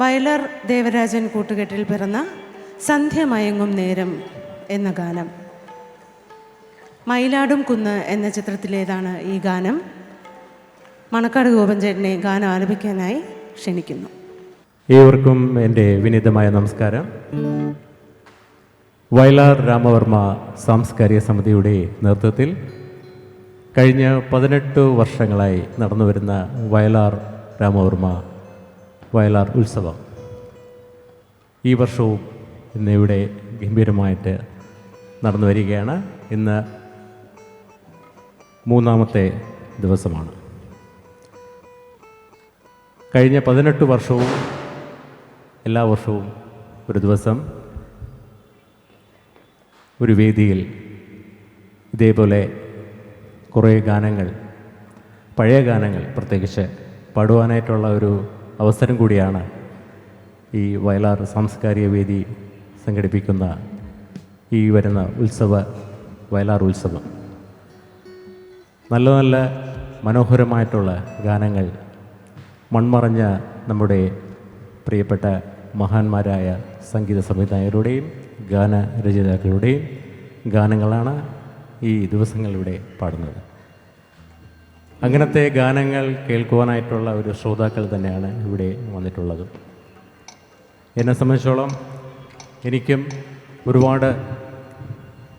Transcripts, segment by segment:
വയലാർ ദേവരാജൻ കൂട്ടുകെട്ടിൽ പിറന്ന സന്ധ്യ മയങ്ങും നേരം എന്ന ഗാനം. മയിലാടും കുന്ന് എന്ന ചിത്രത്തിലേതാണ് ഈ ഗാനം. മണക്കാട് ഗോപഞ്ചേട്ടനെ ഗാനം ആലപിക്കാനായി ക്ഷണിക്കുന്നു. ഏവർക്കും എന്റെ വിനീതമായ നമസ്കാരം. വയലാർ രാമവർമ്മ സാംസ്കാരിക സമിതിയുടെ നേതൃത്വത്തിൽ കഴിഞ്ഞ പതിനെട്ട് വർഷങ്ങളായി നടന്നു വരുന്ന വയലാർ രാമവർമ്മ വയലാർ ഉത്സവം. ഈ വർഷവും ഇന്ന് ഇവിടെ ഗംഭീരമായിട്ട് നടന്നു വരികയാണ്. ഇന്ന് മൂന്നാമത്തെ ദിവസമാണ്. കഴിഞ്ഞ പതിനെട്ട് വർഷവും എല്ലാ വർഷവും ഒരു ദിവസം ഒരു വേദിയിൽ ഇതേപോലെ കുറേ ഗാനങ്ങൾ പഴയ ഗാനങ്ങൾ പ്രത്യേകിച്ച് പാടുവാനായിട്ടുള്ള ഒരു അവസരം കൂടിയാണ് ഈ വയലാർ സാംസ്കാരിക വേദി സംഘടിപ്പിക്കുന്ന ഈ വരുന്ന ഉത്സവ വയലാർ ഉത്സവം. നല്ല നല്ല മനോഹരമായിട്ടുള്ള ഗാനങ്ങൾ മൺമറഞ്ഞ നമ്മുടെ പ്രിയപ്പെട്ട മഹാന്മാരായ സംഗീത സംവിധായകരുടെയും ഗാനരചയിതാക്കളുടെയും ഗാനങ്ങളാണ് ഈ ദിവസങ്ങളിലൂടെ പാടുന്നത്. അങ്ങനത്തെ ഗാനങ്ങൾ കേൾക്കുവാനായിട്ടുള്ള ഒരു ശ്രോതാക്കൾ തന്നെയാണ് ഇവിടെ വന്നിട്ടുള്ളത്. എന്നെ സംബന്ധിച്ചോളം എനിക്കും ഒരുപാട്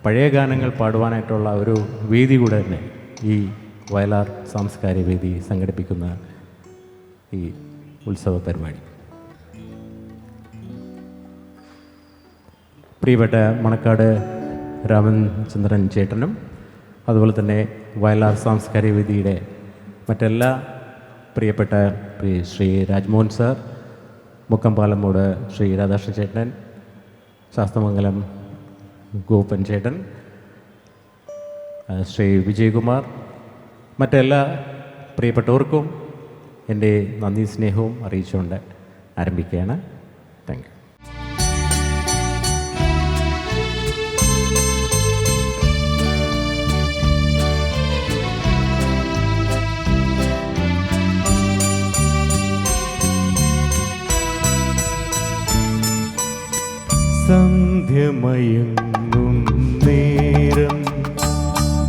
പഴയ ഗാനങ്ങൾ പാടുവാനായിട്ടുള്ള ഒരു വേദി കൂടെ തന്നെ ഈ വയലാർ സാംസ്കാരിക വേദി സംഘടിപ്പിക്കുന്ന ഈ ഉത്സവ പരിപാടി. പ്രിയപ്പെട്ട മണക്കാട് രാമചന്ദ്രൻ ചേട്ടനും അതുപോലെ തന്നെ വയലാർ സാംസ്കാരിക വേദിയുടെ മറ്റെല്ലാ പ്രിയപ്പെട്ട പ്രിയ ശ്രീ രാജ്മോഹൻ സാർ മുക്കമ്പാലമൂട് ശ്രീ രാധാകൃഷ്ണൻ ചേട്ടൻ ശാസ്തമംഗലം ഗോപൻ ചേട്ടൻ ശ്രീ വിജയകുമാർ മറ്റെല്ലാ പ്രിയപ്പെട്ടവർക്കും എന്റെ നന്ദി സ്നേഹവും അറിയിച്ചുകൊണ്ട് ആരംഭിക്കുകയാണ്. സന്ധ്യമയങ്ങും നേരം.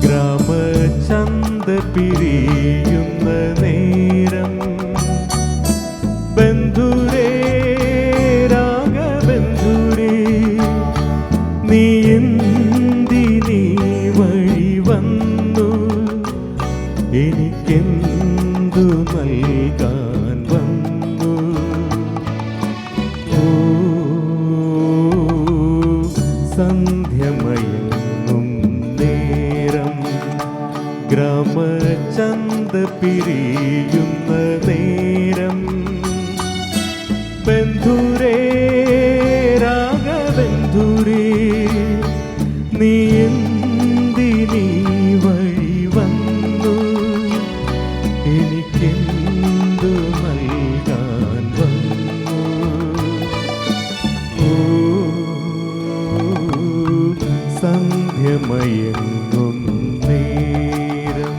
ഗ്രാമചന്ത പിരിയുന്ന നേരം. ബന്ധുരേ രാഗബന്ധുരേ നീ സന്ധ്യമയങ്ങും നേരം. ഗ്രാമചന്ത പിരിയുന്ന സന്ധ്യമയങ്ങും നേരം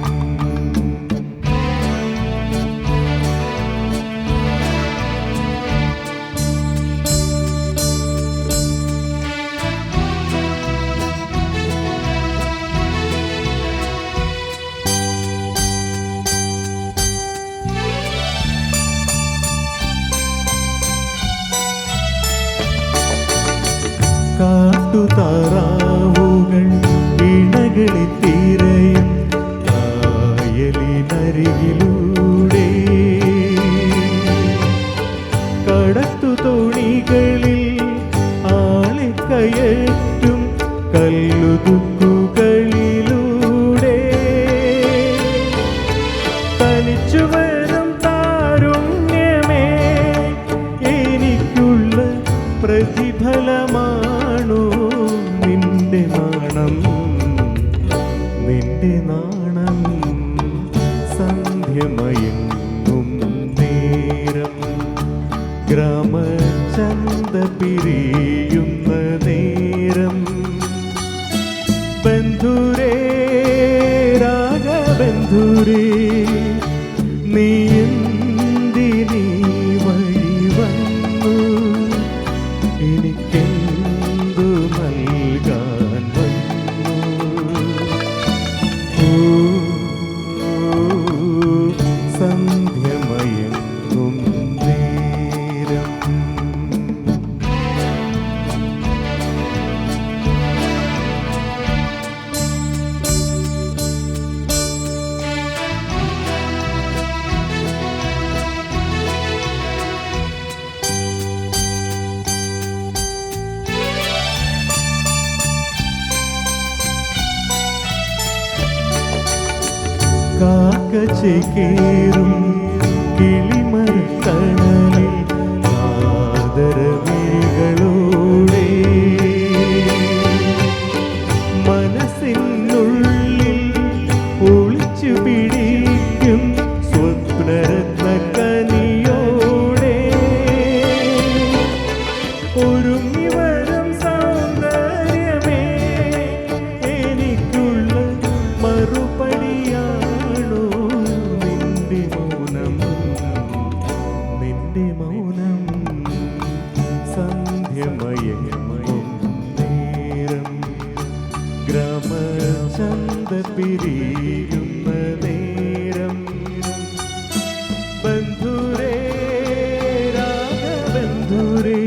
കാട്ടുതാറാവുകൾ കല്ലുതുക്കുകളിലൂടെ തനിച്ചു വരും താരുണ്യമേ എനിക്കുള്ള പ്രതിഫലമാണോ നിന്റെ നാണം. നിന്റെ നാണം സന്ധ്യമയങ്ങും നേരം ഗ്രാമചന്ത പിരിയുന്ന നേരം രാഗബന്ധുരേ കിളിമരത്തണലിൽ ആദരവികളോടെ മനസ്സിനുള്ളിൽ ഒളിച്ചു പിടിക്കും സന്ധ്യമയങ്ങും നേരം ഗ്രാമചന്ത പിരിയുന്ന നേരം ബന്ധുരേ. രാഗബന്ധുരേ